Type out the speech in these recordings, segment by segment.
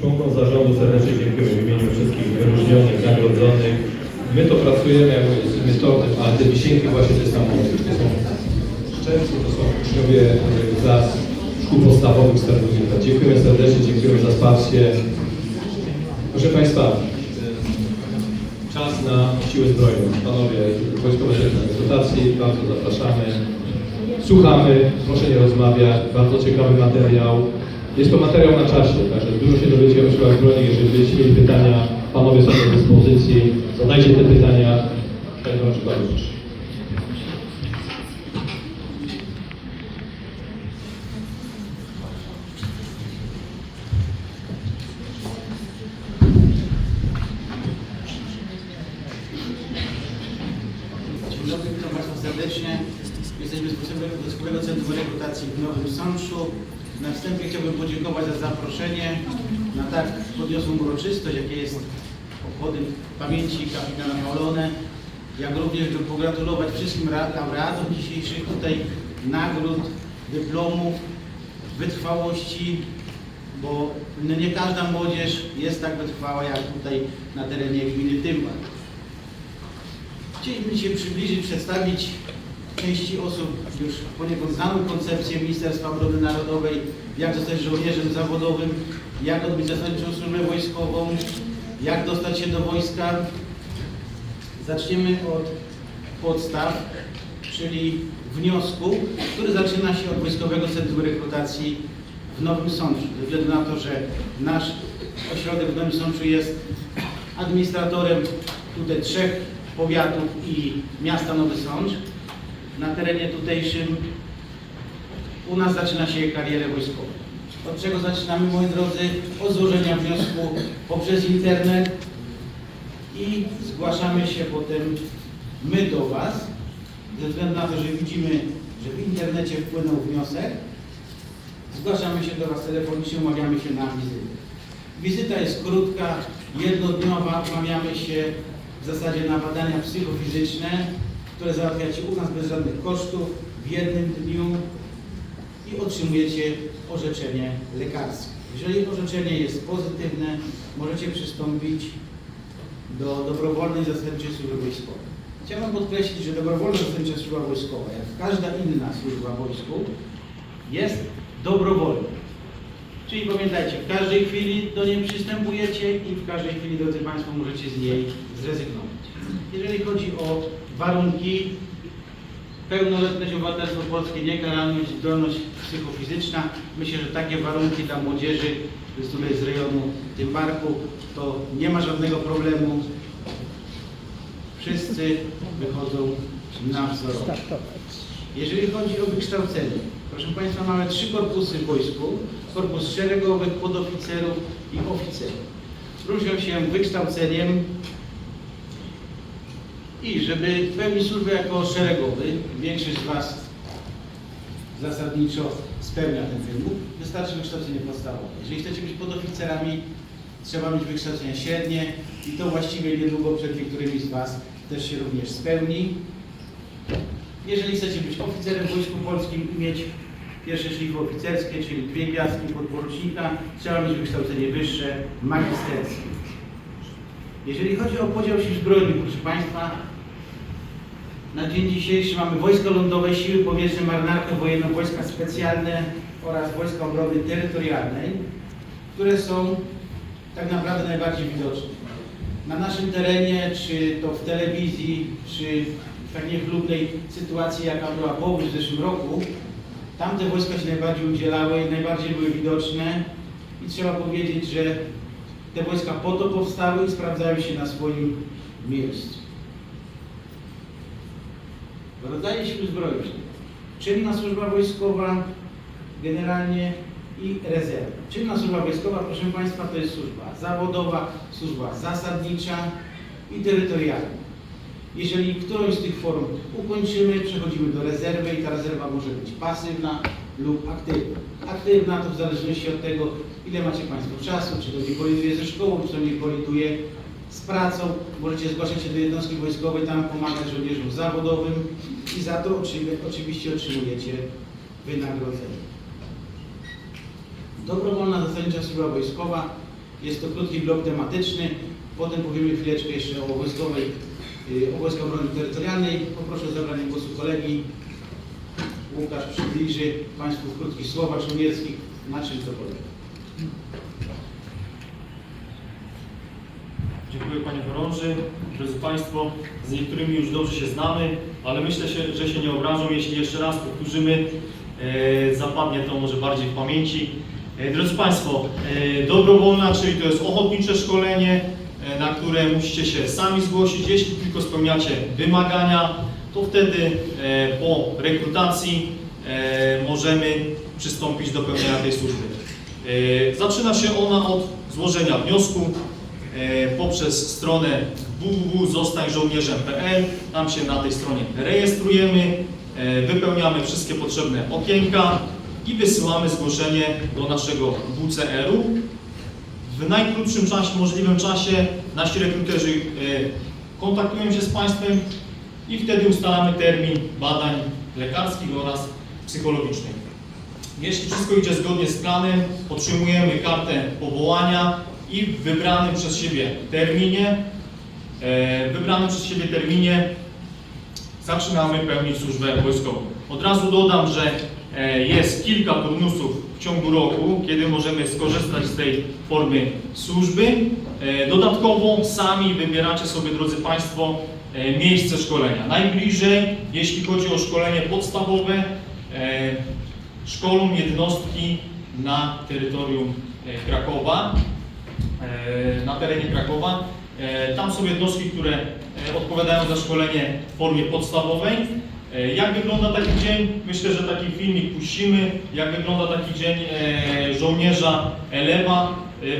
Członkom zarządu serdecznie dziękuję w imieniu wszystkich wyróżnionych, nagrodzonych. My to pracujemy jakby z metodem, ale te wisienki właśnie to jest tam to są szczęście, to są uczniowie y, za szkół podstawowych z Tarnowika. Dziękujemy serdecznie, dziękujemy za wsparcie. Proszę Państwa, y, czas na siły zbrojne. Panowie, Wojskowe Centrum Rekrutacji, bardzo zapraszamy. Słuchamy, proszę nie rozmawiać, bardzo ciekawy materiał. Jest to materiał na czasie, także dużo się dowiecie o siłach zbrojnych. Jeżeli będziecie mieli pytania, panowie są do dyspozycji. Zadajcie te pytania. Cześć Wam bardzo proszę. Witam Państwa serdecznie. Jesteśmy z Wojskowego Centrum Rekrutacji w Nowym Sączu. Na wstępie chciałbym podziękować za zaproszenie na tak podniosłą uroczystość, jakie jest obchody pamięci kapitana Maulone. Jak również pogratulować wszystkim laureatom dzisiejszych tutaj nagród, dyplomów, wytrwałości, bo no nie każda młodzież jest tak wytrwała jak tutaj na terenie gminy Tymbar. Chcieliśmy się przybliżyć, przedstawić części osób już poniekąd znaną koncepcję Ministerstwa Obrony Narodowej, jak zostać żołnierzem zawodowym, jak odbyć zasadniczą służbę wojskową, jak dostać się do wojska. Zaczniemy od podstaw, czyli wniosku, który zaczyna się od Wojskowego Centrum Rekrutacji w Nowym Sączu. Ze względu na to, że nasz ośrodek w Nowym Sączu jest administratorem tutaj trzech powiatów i miasta Nowy Sącz. Na terenie tutejszym u nas zaczyna się karierę wojskową. Od czego zaczynamy, moi drodzy? Od złożenia wniosku poprzez internet i zgłaszamy się potem my do Was, ze względu na to, że widzimy, że w internecie wpłynął wniosek, zgłaszamy się do Was telefonicznie, umawiamy się na wizytę. Wizyta jest krótka, jednodniowa, umawiamy się w zasadzie na badania psychofizyczne, które załatwiacie u nas bez żadnych kosztów w jednym dniu i otrzymujecie orzeczenie lekarskie. Jeżeli orzeczenie jest pozytywne, możecie przystąpić do dobrowolnej zastępczej służby wojskowej. Chciałbym podkreślić, że dobrowolna zastępcza służba wojskowa, jak każda inna służba wojsku, jest dobrowolna. Czyli pamiętajcie, w każdej chwili do niej przystępujecie i w każdej chwili, drodzy Państwo, możecie z niej zrezygnować. Jeżeli chodzi o warunki, pełnoletność, obywatelstwo polskie, niekaralność, zdolność psychofizyczna, myślę, że takie warunki dla młodzieży, tutaj z rejonu Tymbarku, to nie ma żadnego problemu. Wszyscy wychodzą na wzór. Jeżeli chodzi o wykształcenie, proszę Państwa, mamy trzy korpusy w wojsku. Korpus szeregowych, podoficerów i oficerów. Różnią się wykształceniem i żeby pełnić służbę jako szeregowy, większość z Was zasadniczo spełnia ten wymóg, wystarczy wykształcenie podstawowe. Jeżeli chcecie być podoficerami, trzeba mieć wykształcenie średnie i to właściwie niedługo przed niektórymi z Was też się również spełni. Jeżeli chcecie być oficerem w Wojsku Polskim i mieć pierwsze szlify oficerskie, czyli dwie gwiazdki podporucznika, trzeba mieć wykształcenie wyższe, magisterskie. Jeżeli chodzi o podział sił zbrojnych, proszę Państwa, na dzień dzisiejszy mamy Wojska Lądowe, Siły Powietrzne, Marynarkę Wojenną, Wojska Specjalne oraz Wojska Obrony Terytorialnej, które są tak naprawdę najbardziej widoczne. Na naszym terenie, czy to w telewizji, czy w tak niechlubnej sytuacji, jaka była Powódź w zeszłym roku, tamte wojska się najbardziej udzielały najbardziej były widoczne i trzeba powiedzieć, że te wojska po to powstały i sprawdzają się na swoim miejscu. Rodzaje sił zbrojnych. Czynna służba wojskowa generalnie i rezerwa. Czynna służba wojskowa, proszę Państwa, to jest służba zawodowa, służba zasadnicza i terytorialna. Jeżeli którąś z tych form ukończymy, przechodzimy do rezerwy i ta rezerwa może być pasywna lub aktywna. Aktywna to w zależności od tego, ile macie Państwo czasu, czy to nie koliduje ze szkołą, czy to nie koliduje z pracą. Możecie zgłaszać się do jednostki wojskowej, tam pomagać żołnierzom zawodowym i za to oczywi- oczywiście otrzymujecie wynagrodzenie. Dobrowolna zasadnicza służba wojskowa. Jest to krótki blok tematyczny. Potem powiemy chwileczkę jeszcze o wojskowej, y, o Wojskiej Obrony Terytorialnej. Poproszę o zabranie głosu kolegi. Łukasz przybliży Państwu w krótkich słowach żołnierskich, na czym to polega. Dziękuję Panie Chorąży. Drodzy Państwo, z niektórymi już dobrze się znamy, ale myślę, się, że się nie obrażą, jeśli jeszcze raz powtórzymy. E, zapadnie to może bardziej w pamięci. E, drodzy Państwo, e, dobrowolna, czyli to jest ochotnicze szkolenie, na które musicie się sami zgłosić. Jeśli tylko spełniacie wymagania, to wtedy po rekrutacji możemy przystąpić do pełnienia tej służby. E, Zaczyna się ona od złożenia wniosku e, poprzez stronę www.zostańżołnierzem.pl. Tam się na tej stronie rejestrujemy, e, wypełniamy wszystkie potrzebne okienka i wysyłamy zgłoszenie do naszego WCR-u. W najkrótszym czasie, możliwym czasie nasi rekruterzy kontaktują się z Państwem i wtedy ustalamy termin badań lekarskich oraz psychologicznych. Jeśli wszystko idzie zgodnie z planem, otrzymujemy kartę powołania i w wybranym przez siebie terminie, e, wybranym przez siebie terminie zaczynamy pełnić służbę wojskową. Od razu dodam, że e, jest kilka turnusów w ciągu roku, kiedy możemy skorzystać z tej formy służby. E, Dodatkowo sami wybieracie sobie, drodzy Państwo, e, miejsce szkolenia. Najbliżej, jeśli chodzi o szkolenie podstawowe, e, szkolą jednostki na terytorium e, Krakowa, e, na terenie Krakowa. E, Tam są jednostki, które odpowiadają za szkolenie w formie podstawowej. Jak wygląda taki dzień? Myślę, że taki filmik puścimy. Jak wygląda taki dzień żołnierza Elewa?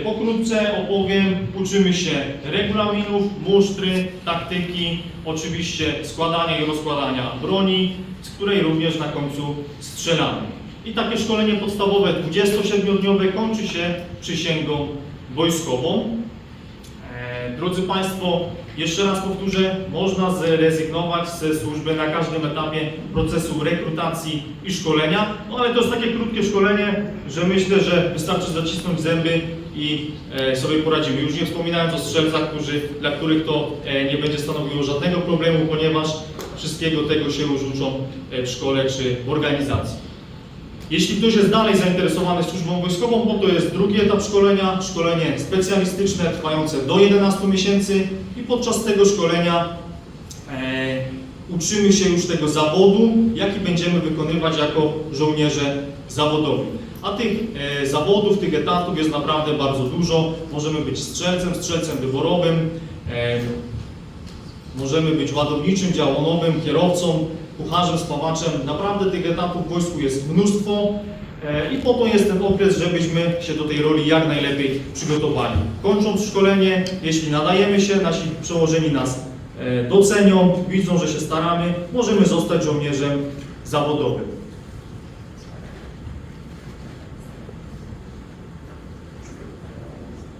Pokrótce opowiem, uczymy się regulaminów, musztry, taktyki, oczywiście składania i rozkładania broni, z której również na końcu strzelamy. I takie szkolenie podstawowe 27-dniowe kończy się przysięgą wojskową. E, Drodzy Państwo, jeszcze raz powtórzę, można zrezygnować ze służby na każdym etapie procesu rekrutacji i szkolenia, no ale to jest takie krótkie szkolenie, że myślę, że wystarczy zacisnąć zęby i e, sobie poradzimy. Już nie wspominając o strzelcach, którzy, dla których to e, nie będzie stanowiło żadnego problemu, ponieważ wszystkiego tego się już uczą w szkole czy w organizacji. Jeśli ktoś jest dalej zainteresowany służbą wojskową, bo to jest drugi etap szkolenia, szkolenie specjalistyczne trwające do 11 miesięcy i podczas tego szkolenia e, uczymy się już tego zawodu, jaki będziemy wykonywać jako żołnierze zawodowi. A tych e, zawodów, tych etatów jest naprawdę bardzo dużo. Możemy być strzelcem, strzelcem wyborowym, e, Możemy być ładowniczym, działonowym, kierowcą, kucharzem, spawaczem. Naprawdę tych etapów w wojsku jest mnóstwo e, i po to jest ten okres, żebyśmy się do tej roli jak najlepiej przygotowali. Kończąc szkolenie, jeśli nadajemy się, nasi przełożeni nas e, docenią, widzą, że się staramy, możemy zostać żołnierzem zawodowym.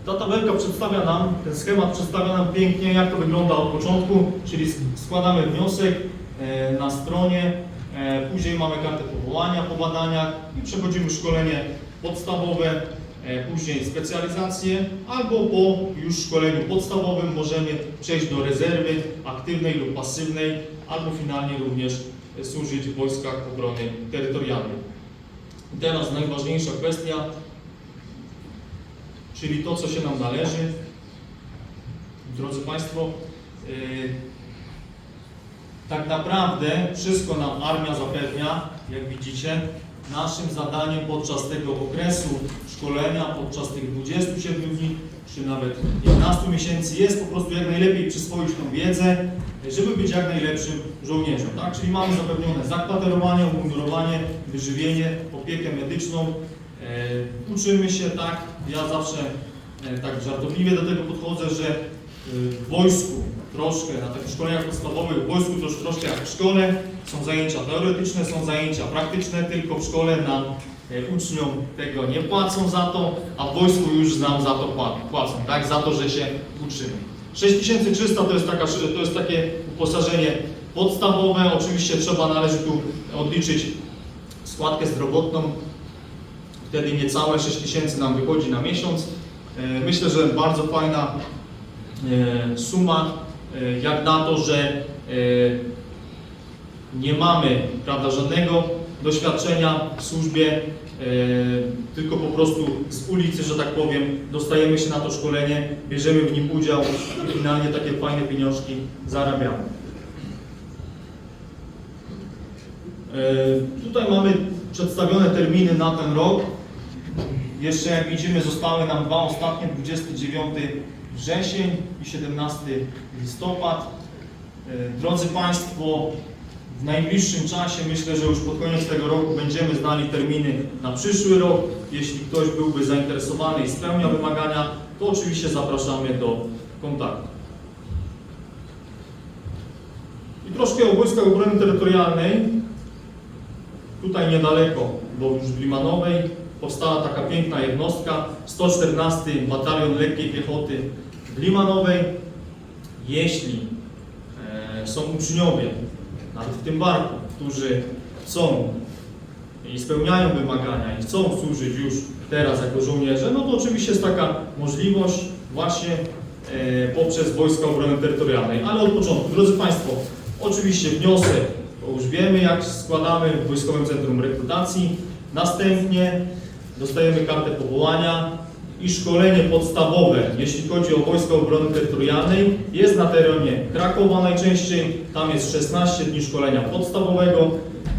Ta tabelka przedstawia nam, ten schemat przedstawia nam pięknie, jak to wygląda od początku, czyli sk- składamy wniosek na stronie, e, później mamy kartę powołania po badaniach i przechodzimy szkolenie podstawowe, e, później specjalizację, albo po już szkoleniu podstawowym możemy przejść do rezerwy aktywnej lub pasywnej, albo finalnie również e, służyć w wojskach obrony terytorialnej. Teraz najważniejsza kwestia, czyli to, co się nam należy. Drodzy Państwo, tak naprawdę wszystko nam armia zapewnia, jak widzicie. Naszym zadaniem podczas tego okresu szkolenia, podczas tych 27 dni, czy nawet 11 miesięcy jest po prostu jak najlepiej przyswoić tą wiedzę, żeby być jak najlepszym żołnierzem. Tak? Czyli mamy zapewnione zakwaterowanie, umundurowanie, wyżywienie, opiekę medyczną, E, uczymy się tak, ja zawsze e, tak żartobliwie do tego podchodzę, że e, w wojsku troszkę, na takich szkoleniach podstawowych, w wojsku już troszkę jak w szkole, są zajęcia teoretyczne, są zajęcia praktyczne, tylko w szkole nam e, uczniom tego nie płacą za to, a w wojsku już nam za to pła- płacą, tak, za to, że się uczymy. 6300 to jest, taka, to jest takie uposażenie podstawowe, oczywiście trzeba, należy tu odliczyć składkę zdrowotną, Wtedy niecałe 6 tysięcy nam wychodzi na miesiąc. E, Myślę, że bardzo fajna e, suma, jak na to, że e, nie mamy prawda, żadnego doświadczenia w służbie, e, tylko po prostu z ulicy, że tak powiem, dostajemy się na to szkolenie, bierzemy w nim udział i finalnie takie fajne pieniążki zarabiamy. E, Tutaj mamy przedstawione terminy na ten rok. Jeszcze jak widzimy zostały nam dwa ostatnie, 29 wrzesień i 17 listopad. E, Drodzy Państwo, w najbliższym czasie, myślę, że już pod koniec tego roku będziemy znali terminy na przyszły rok. Jeśli ktoś byłby zainteresowany i spełnia wymagania, to oczywiście zapraszamy do kontaktu. I troszkę o Wojskach Obrony Terytorialnej. Tutaj niedaleko, bo już w Limanowej, powstała taka piękna jednostka, 114 Batalion Lekkiej Piechoty Limanowej. Jeśli e, są uczniowie, nawet w tym barku, którzy chcą i spełniają wymagania i chcą służyć już teraz jako żołnierze, no to oczywiście jest taka możliwość właśnie e, poprzez Wojska Obrony Terytorialnej. Ale od początku, drodzy Państwo, oczywiście wniosek, to już wiemy jak składamy w Wojskowym Centrum Rekrutacji. Następnie dostajemy kartę powołania i szkolenie podstawowe, jeśli chodzi o Wojska Obrony Terytorialnej, jest na terenie Krakowa najczęściej. Tam jest 16 dni szkolenia podstawowego.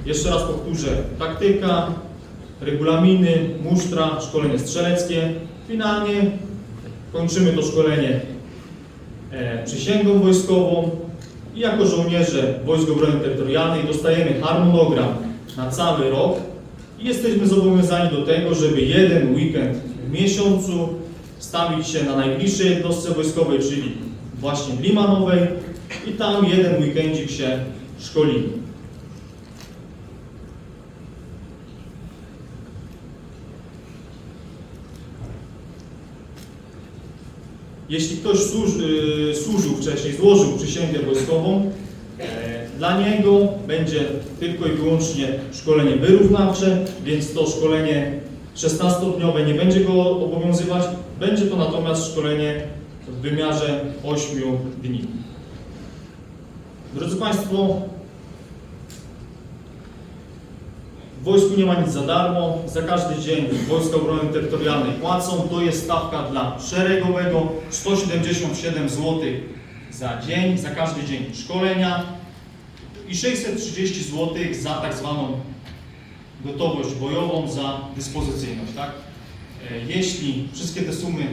Jeszcze raz powtórzę, taktyka, regulaminy, musztra, szkolenie strzeleckie. Finalnie kończymy to szkolenie e, przysięgą wojskową i jako żołnierze Wojsk Obrony Terytorialnej dostajemy harmonogram na cały rok i jesteśmy zobowiązani do tego, żeby jeden weekend miesiącu stawić się na najbliższej jednostce wojskowej, czyli właśnie w Limanowej i tam jeden weekendzik się szkolimy. Jeśli ktoś służy, y, służył wcześniej, złożył przysięgę wojskową, e, dla niego będzie tylko i wyłącznie szkolenie wyrównawcze, więc to szkolenie 16-dniowe nie będzie go obowiązywać, będzie to natomiast szkolenie w wymiarze 8 dni. Drodzy Państwo, w wojsku nie ma nic za darmo. Za każdy dzień Wojska Obrony Terytorialnej płacą. To jest stawka dla szeregowego 177 zł za dzień, za każdy dzień szkolenia i 630 zł za tak zwaną gotowość bojową, za dyspozycyjność. Tak? E, Jeśli wszystkie te sumy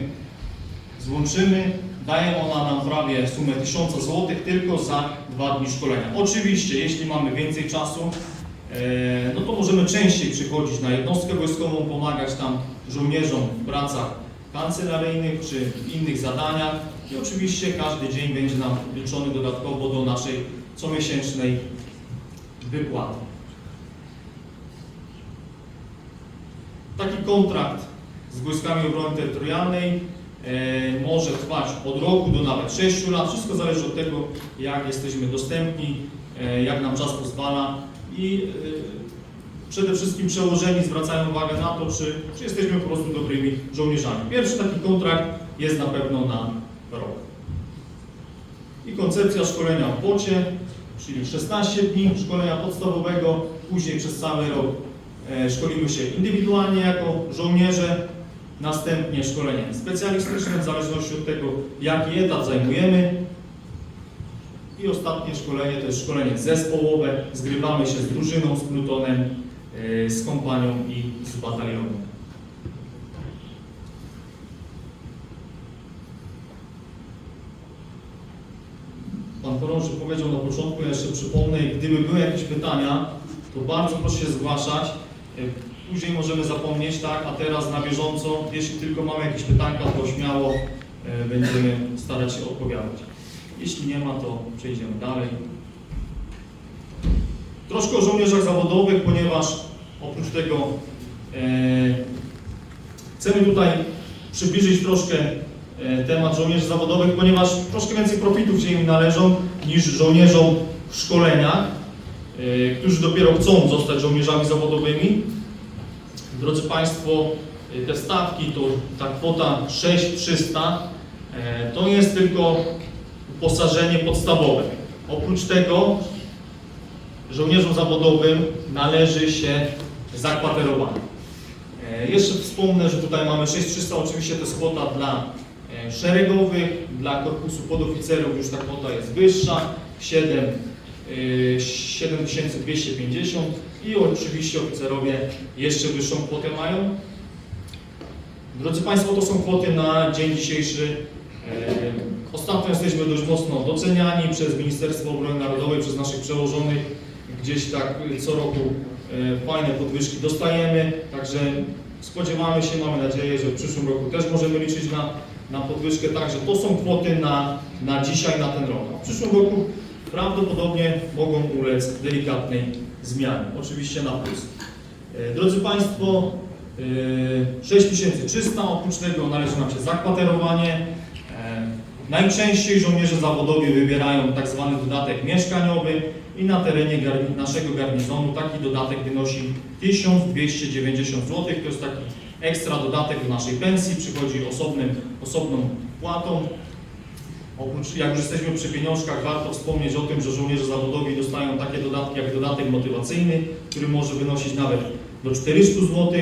złączymy, daje ona nam prawie sumę 1000 zł tylko za dwa dni szkolenia. Oczywiście, jeśli mamy więcej czasu, e, no to możemy częściej przychodzić na jednostkę wojskową, pomagać tam żołnierzom w pracach kancelaryjnych czy w innych zadaniach i oczywiście każdy dzień będzie nam liczony dodatkowo do naszej comiesięcznej wypłaty. Taki kontrakt z Wojskami Obrony Terytorialnej e, może trwać od roku do nawet 6 lat. Wszystko zależy od tego, jak jesteśmy dostępni, e, jak nam czas pozwala i e, przede wszystkim przełożeni zwracają uwagę na to, czy, czy jesteśmy po prostu dobrymi żołnierzami. Pierwszy taki kontrakt jest na pewno na rok. I koncepcja szkolenia w bocie, czyli 16 dni szkolenia podstawowego, później przez cały rok szkolimy się indywidualnie jako żołnierze, następnie szkolenie specjalistyczne w zależności od tego, jaki etap zajmujemy i ostatnie szkolenie to jest szkolenie zespołowe, zgrywamy się z drużyną, z plutonem, e, z kompanią i z batalionem. Pan chorąży powiedział na początku, jeszcze przypomnę, gdyby były jakieś pytania, to bardzo proszę się zgłaszać. E, Później możemy zapomnieć, tak, a teraz na bieżąco, jeśli tylko mamy jakieś pytanka, to śmiało e, będziemy starać się odpowiadać. Jeśli nie ma, to przejdziemy dalej. Troszkę o żołnierzach zawodowych, ponieważ oprócz tego e, chcemy tutaj przybliżyć troszkę temat żołnierzy zawodowych, ponieważ troszkę więcej profitów się im należą niż żołnierzom w szkoleniach, którzy dopiero chcą zostać żołnierzami zawodowymi. Drodzy Państwo, y, te stawki, to ta kwota 6300 e, to jest tylko uposażenie podstawowe. Oprócz tego żołnierzom zawodowym należy się zakwaterowanie. E, Jeszcze wspomnę, że tutaj mamy 6300, oczywiście to jest kwota dla e, szeregowych, dla korpusu podoficerów już ta kwota jest wyższa, 7, y, 7250 i oczywiście oficerowie jeszcze wyższą kwotę mają. Drodzy Państwo, to są kwoty na dzień dzisiejszy. E, Ostatnio jesteśmy dość mocno doceniani przez Ministerstwo Obrony Narodowej, przez naszych przełożonych. Gdzieś tak co roku e, fajne podwyżki dostajemy, także spodziewamy się, mamy nadzieję, że w przyszłym roku też możemy liczyć na, na podwyżkę. Także to są kwoty na, na dzisiaj, na ten rok. A w przyszłym roku prawdopodobnie mogą ulec delikatnej zmianie, oczywiście na plus. E, Drodzy Państwo, e, 6300, oprócz tego należy nam się zakwaterowanie. E, Najczęściej żołnierze zawodowi wybierają tak zwany dodatek mieszkaniowy i na terenie garni- naszego garnizonu taki dodatek wynosi 1290 zł. To jest taki ekstra dodatek do naszej pensji, przychodzi osobnym, osobną płatą. Oprócz, jak już jesteśmy przy pieniążkach, warto wspomnieć o tym, że żołnierze zawodowi dostają takie dodatki jak dodatek motywacyjny, który może wynosić nawet do 400 zł,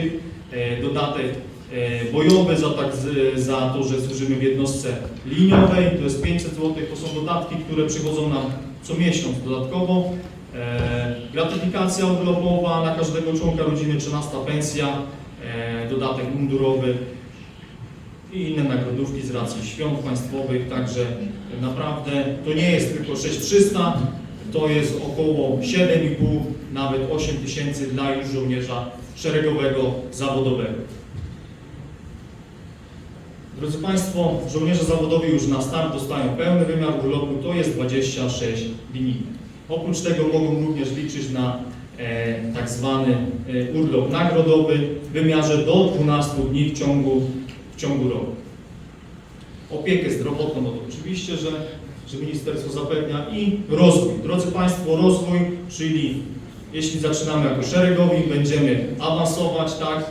e, dodatek e, bojowy za, tak, za to, że służymy w jednostce liniowej, to jest 500 zł, to są dodatki, które przychodzą nam co miesiąc dodatkowo. E, gratyfikacja urlopowa na każdego członka rodziny, 13 pensja, dodatek mundurowy, i inne nagrodówki z racji świąt państwowych, także naprawdę to nie jest tylko 6300, to jest około 7,5, nawet 8 tysięcy dla już żołnierza szeregowego, zawodowego. Drodzy Państwo, żołnierze zawodowi już na start dostają pełny wymiar urlopu, to jest 26 dni. Oprócz tego mogą również liczyć na e, tak zwany e, urlop nagrodowy w wymiarze do 12 dni w ciągu w ciągu roku. Opiekę zdrowotną, no to oczywiście, że, że ministerstwo zapewnia i rozwój. Drodzy Państwo, rozwój, czyli jeśli zaczynamy jako szeregowi, będziemy awansować, tak,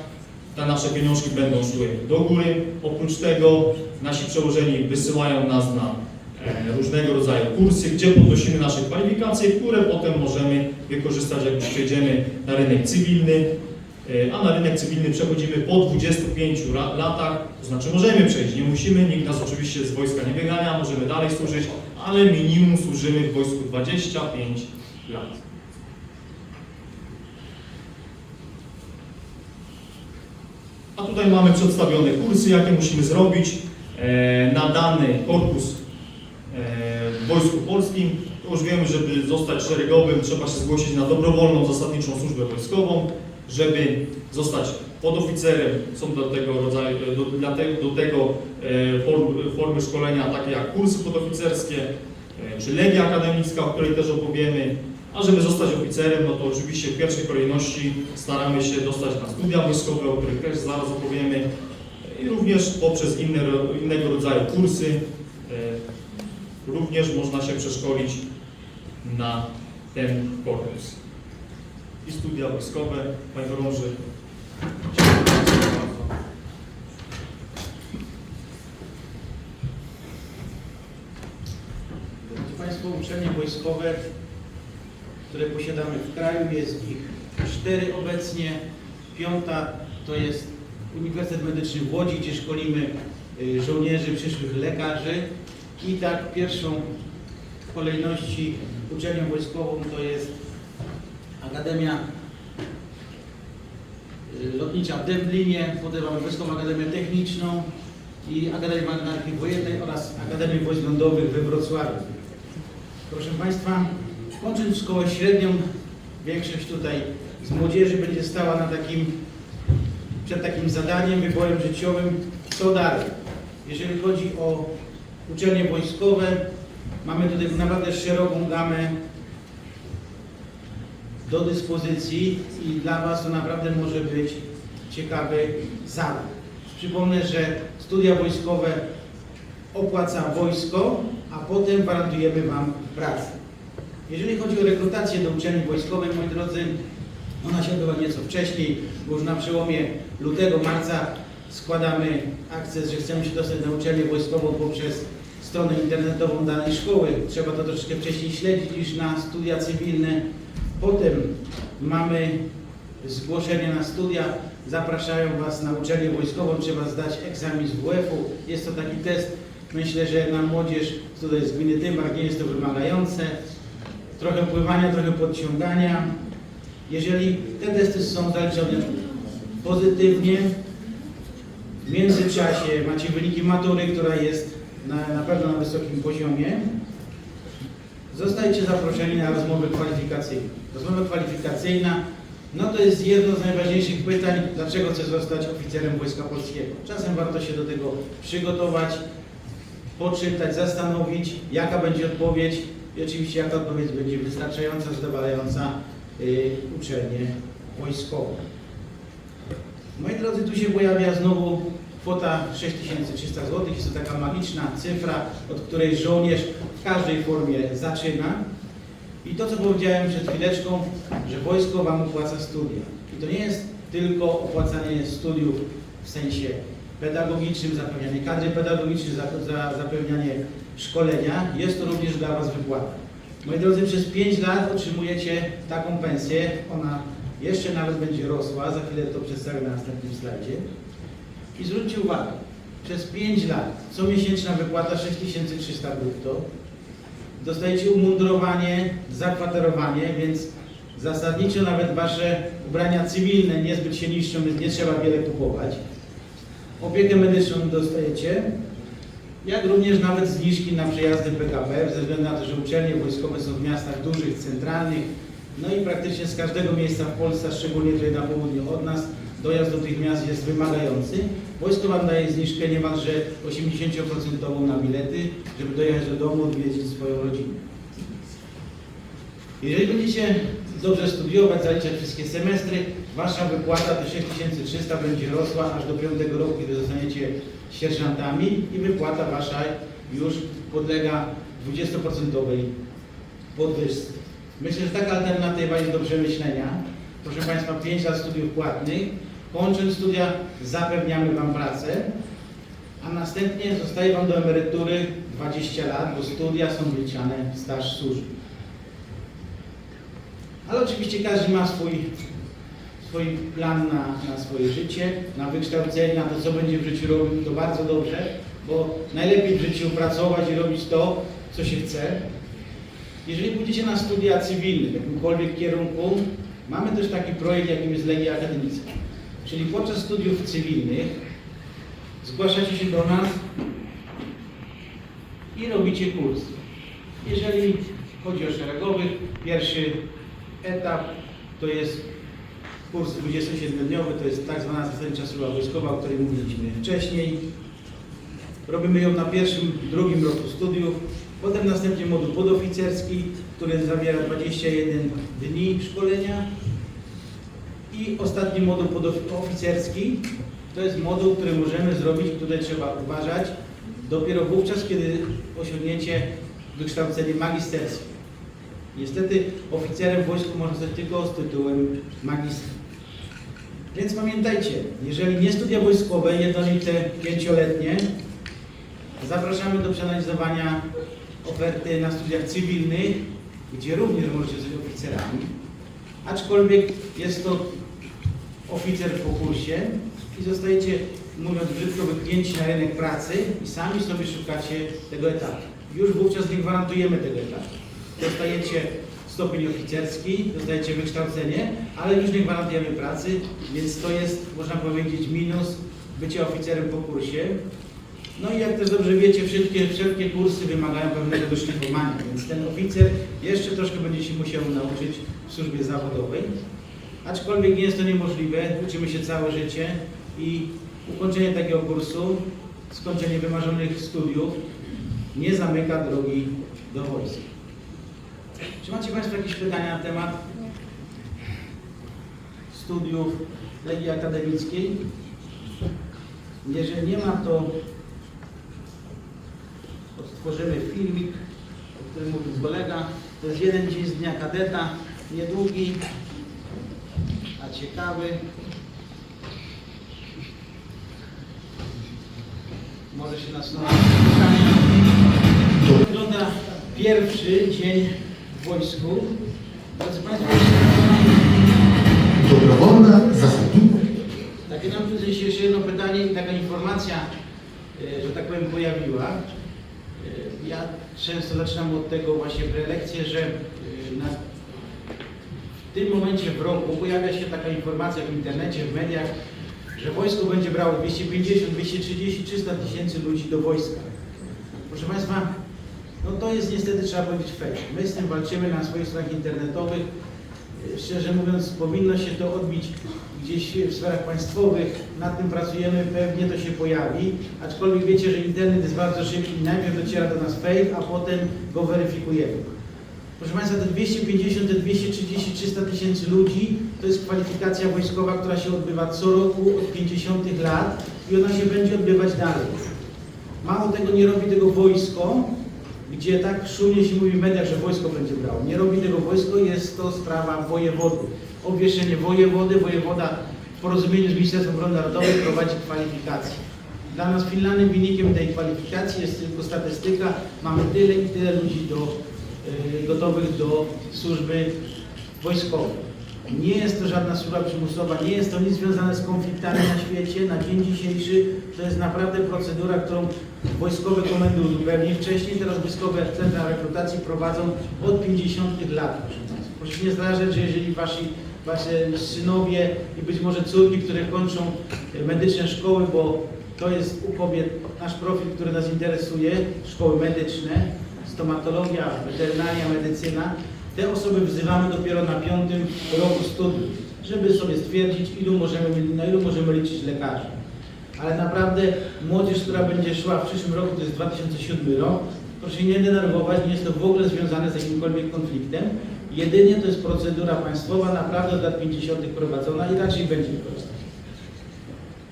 te nasze pieniążki będą szły do góry. Oprócz tego nasi przełożeni wysyłają nas na e, różnego rodzaju kursy, gdzie podnosimy nasze kwalifikacje, które potem możemy wykorzystać, jak już przejdziemy na rynek cywilny, a na rynek cywilny przechodzimy po 25 ra- latach, to znaczy możemy przejść, nie musimy, nikt nas oczywiście z wojska nie wygania, możemy dalej służyć, ale minimum służymy w wojsku 25 lat. A tutaj mamy przedstawione kursy, jakie musimy zrobić e, na dany korpus e, w Wojsku Polskim. To już wiemy, żeby zostać szeregowym, trzeba się zgłosić na dobrowolną zasadniczą służbę wojskową. Żeby zostać podoficerem, są do tego rodzaju, do, dla te, do tego e, form, formy szkolenia takie jak kursy podoficerskie, e, czy legia akademicka, o której też opowiemy. A żeby zostać oficerem, no to oczywiście w pierwszej kolejności staramy się dostać na studia wojskowe, o których też zaraz opowiemy. I również poprzez inne, innego rodzaju kursy e, również można się przeszkolić na ten korpus i studia wojskowe. Panie Chorąży, Państwo, uczelnie wojskowe, które posiadamy w kraju, jest ich cztery obecnie. Piąta to jest Uniwersytet Medyczny w Łodzi, gdzie szkolimy y, żołnierzy, przyszłych lekarzy. I tak pierwszą w kolejności uczelnią wojskową to jest Akademia y, Lotnicza w Dęblinie, potem mamy Akademię Techniczną i Akademię Marynarki Wojennej oraz Akademię Wojsk Lądowych we Wrocławiu. Proszę Państwa, kończąc szkołę średnią, większość tutaj z młodzieży będzie stała na takim, przed takim zadaniem, wyborem życiowym, co dalej. Jeżeli chodzi o uczelnie wojskowe, mamy tutaj naprawdę szeroką gamę do dyspozycji i dla Was to naprawdę może być ciekawy zawód. Przypomnę, że studia wojskowe opłaca wojsko, a potem gwarantujemy Wam pracę. Jeżeli chodzi o rekrutację do uczelni wojskowej, moi drodzy, Ona się odbywa nieco wcześniej, bo już na przełomie lutego, marca składamy akces, że chcemy się dostać na uczelnię wojskową poprzez stronę internetową danej szkoły. Trzeba to troszeczkę wcześniej śledzić niż na studia cywilne. Potem mamy zgłoszenie na studia, zapraszają Was na uczelnię wojskową, trzeba zdać egzamin z WF-u. Jest to taki test, myślę, że na młodzież tutaj z gminy Tymbar nie jest to wymagające. Trochę pływania, trochę podciągania. Jeżeli te testy są zaliczone pozytywnie, w międzyczasie macie wyniki matury, która jest na, na pewno na wysokim poziomie, zostajecie zaproszeni na rozmowę kwalifikacyjną. Rozmowa kwalifikacyjna, no to jest jedno z najważniejszych pytań, dlaczego chcę zostać oficerem Wojska Polskiego. Czasem warto się do tego przygotować, poczytać, zastanowić, jaka będzie odpowiedź i oczywiście jaka odpowiedź będzie wystarczająca, zadowalająca y, uczelnię wojskową. Moi drodzy, tu się pojawia znowu kwota 6300 zł. Jest to taka magiczna cyfra, od której żołnierz w każdej formie zaczyna. I to, co powiedziałem przed chwileczką, że wojsko Wam opłaca studia. I to nie jest tylko opłacanie studiów w sensie pedagogicznym, zapewnianie kadry pedagogicznej, za, za, zapewnianie szkolenia. Jest to również dla Was wypłata. Moi drodzy, przez 5 lat otrzymujecie taką pensję. Ona jeszcze nawet będzie rosła. Za chwilę to przedstawię na następnym slajdzie. I zwróćcie uwagę, przez 5 lat comiesięczna wypłata 6300 brutto. Dostajecie umundurowanie, zakwaterowanie, więc zasadniczo nawet Wasze ubrania cywilne niezbyt się niszczą, więc nie trzeba wiele kupować. Opiekę medyczną dostajecie, jak również nawet zniżki na przejazdy PKP, ze względu na to, że uczelnie wojskowe są w miastach dużych, centralnych, no i praktycznie z każdego miejsca w Polsce, szczególnie tutaj na południu od nas, dojazd do tych miast jest wymagający. Wojsko Wam daje zniżkę niemalże 80% na bilety, żeby dojechać do domu, odwiedzić swoją rodzinę. Jeżeli będziecie dobrze studiować, zaliczać wszystkie semestry, Wasza wypłata te 6300 będzie rosła aż do 5 roku, kiedy zostaniecie sierżantami i wypłata Wasza już podlega 20% podwyżce. Myślę, że taka alternatywa jest do przemyślenia. Proszę Państwa, 5 lat studiów płatnych. Kończąc studia zapewniamy Wam pracę, a następnie zostaje Wam do emerytury 20 lat, bo studia są wyliczane w staż służby. Ale oczywiście każdy ma swój, swój plan na, na swoje życie, na wykształcenie, na to, co będzie w życiu robił, to bardzo dobrze, bo najlepiej w życiu pracować i robić to, co się chce. Jeżeli pójdziecie na studia cywilne, w jakimkolwiek kierunku, mamy też taki projekt, jakim jest Legia Akademicka. Czyli podczas studiów cywilnych zgłaszacie się do nas i robicie kurs. Jeżeli chodzi o szeregowych, pierwszy etap to jest kurs 27-dniowy, to jest tak zwana zasadnicza służba wojskowa, o której mówiliśmy wcześniej. Robimy ją na pierwszym, drugim roku studiów. Potem następnie moduł podoficerski, który zawiera 21 dni szkolenia. I ostatni moduł podoficerski to jest moduł, który możemy zrobić, tutaj trzeba uważać, dopiero wówczas, kiedy osiągniecie wykształcenie magisterskie. Niestety oficerem w wojsku można zostać tylko z tytułem magistra. Więc pamiętajcie, jeżeli nie studia wojskowe, jednolite, pięcioletnie, zapraszamy do przeanalizowania oferty na studiach cywilnych, gdzie również możecie zostać oficerami. Aczkolwiek jest to oficer po kursie i zostajecie, mówiąc brzydko, wypchnięci na rynek pracy i sami sobie szukacie tego etapu. Już wówczas nie gwarantujemy tego etapu. Dostajecie stopień oficerski, dostajecie wykształcenie, ale już nie gwarantujemy pracy, więc to jest, można powiedzieć, minus bycia oficerem po kursie. No i jak też dobrze wiecie, wszelkie, wszelkie kursy wymagają pewnego doszlifowania, więc ten oficer jeszcze troszkę będzie się musiał nauczyć w służbie zawodowej. Aczkolwiek nie jest to niemożliwe, uczymy się całe życie i ukończenie takiego kursu, skończenie wymarzonych studiów nie zamyka drogi do wojska. Czy macie Państwo jakieś pytania na temat studiów Legii Akademickiej? Jeżeli nie ma, to odtworzymy filmik, o którym mówił kolega. To jest jeden dzień z dnia kadeta, niedługi. Ciekawy. Może się nasunąć pytania. Wygląda pierwszy dzień w wojsku? Drodzy Państwo, Dobrowolna zasadnicza. takie nam tu się jeszcze jedno pytanie i taka informacja, e, że tak powiem, pojawiła. E, Ja często zaczynam od tego właśnie prelekcję, że w tym momencie w roku pojawia się taka informacja w internecie, w mediach, że wojsko będzie brało 250, 230, 300 tysięcy ludzi do wojska. Proszę Państwa, no to jest niestety, trzeba powiedzieć, fake. My z tym walczymy na swoich stronach internetowych. E, Szczerze mówiąc, powinno się to odbić gdzieś w sferach państwowych. Nad tym pracujemy, pewnie to się pojawi. Aczkolwiek wiecie, że internet jest bardzo szybki. Najpierw dociera do nas fake, a potem go weryfikujemy. Proszę Państwa, te 250, te 230, 300 tysięcy ludzi to jest kwalifikacja wojskowa, która się odbywa co roku od 50 lat i ona się będzie odbywać dalej. Mało tego, nie robi tego wojsko, gdzie tak szumnie się mówi w mediach, że wojsko będzie brało. Nie robi tego wojsko, jest to sprawa wojewody. Obwieszczenie wojewody, wojewoda w porozumieniu z Ministerstwem Obrony Narodowej prowadzi kwalifikacje. Dla nas finalnym wynikiem tej kwalifikacji jest tylko statystyka. Mamy tyle i tyle ludzi do, gotowych do służby wojskowej. Nie jest to żadna służba przymusowa, nie jest to nic związane z konfliktami na świecie. Na dzień dzisiejszy to jest naprawdę procedura, którą wojskowe komendy uzupełni. Wcześniej teraz wojskowe centra rekrutacji prowadzą od 50 lat. Proszę nie zdarzyć, że jeżeli wasi, wasze synowie i być może córki, które kończą e, medyczne szkoły, bo to jest u kobiet nasz profil, który nas interesuje, szkoły medyczne, stomatologia, weterynaria, medycyna, te osoby wzywamy dopiero na piątym roku studiów, żeby sobie stwierdzić, ilu możemy, na ilu możemy liczyć lekarzy. Ale naprawdę młodzież, która będzie szła w przyszłym roku, to jest 2007 rok, proszę nie denerwować, nie jest to w ogóle związane z jakimkolwiek konfliktem. Jedynie to jest procedura państwowa, naprawdę od lat 50. prowadzona i raczej będzie prosta.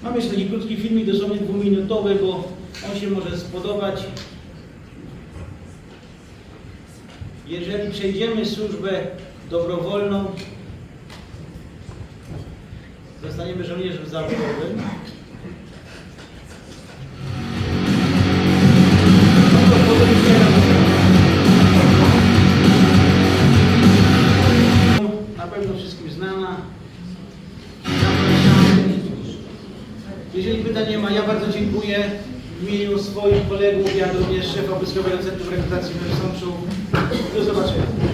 Mam jeszcze taki krótki filmik, dosłownie dwuminutowy, bo on się może spodobać. Jeżeli przejdziemy służbę dobrowolną, zostaniemy żołnierzem zawodowym. Na pewno wszystkim znana. Jeżeli pytań nie ma, ja bardzo dziękuję w imieniu swoich kolegów, jak również szefa Wojskowego Centrum Rekrutacji w Sączu. Do zobaczenia.